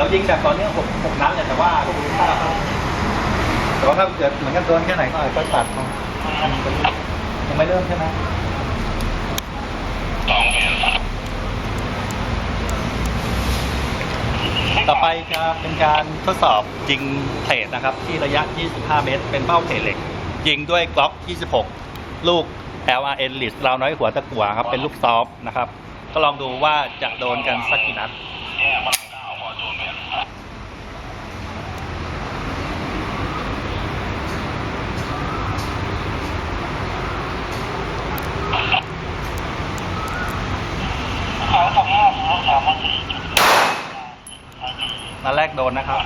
ดี๋ยวยิงแบบต่อเนื่องหกหกนัดเนี่ยแต่ว่าแต่ว่าถ้าเกิดเหมือนกันโดนแค่ไหนก็อาจจะตัดมายังไม่เริ่มใช่ไหมต่อไปจะเป็นการทดสอบยิงเพลทนะครับ ที่ระยะ 25 เมตร เป็นเป้าเพลทเหล็ก ยิงด้วยกล็อก 26 ลูก LRN ลิสเราน้อยหัวตะกั่วครับ เป็นลูกซอฟต์นะครับ ก็ลองดูว่าจะโดนกันสักกี่นัด นัดแรก โดนนะครับ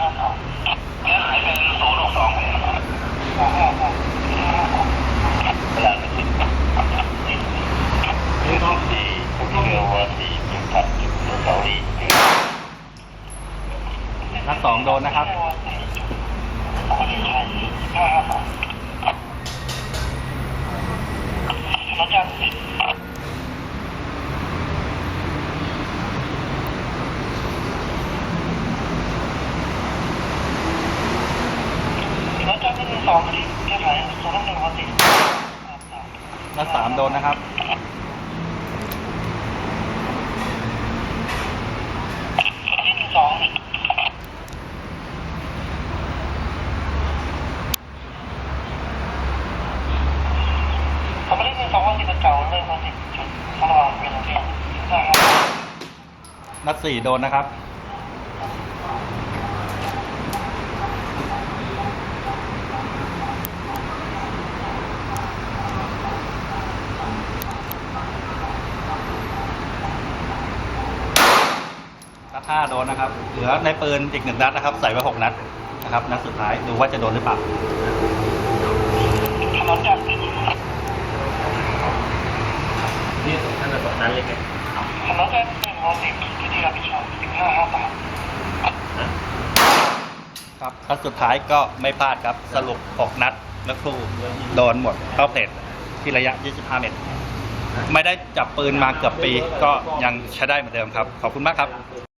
นัดสองโดนนะครับ นัดสามโดนนะครับเขาไม่ได้เป็นสองวันสิบเก่าเลยวันสิบจุดเขาระวังเป็นเรื่องนะครับนัดสี่โดนนะครับาโดนนะครับ เหลือในปืนอีกหนึ่งนัดนะครับ ใส่ไว้หกนัดนะครับนัดสุดท้ายดูว่าจะโดนหรือเปล่าถนนจากนี่ท่านจะบอกนั้นเลยไงถนนจากหนึ่งวันสิบที่รับผิดชอบสิบห้าห้าสามครับนัดสุดท้ายก็ไม่พลาดครับ สรุป6นัดแล้วครูโดนหมดเข้าเพลทที่ระยะ 25 เมตร ไม่ได้จับปืนมาเกือบปี ก็ยังใช้ได้เหมือนเดิมครับ ขอบคุณมากครับ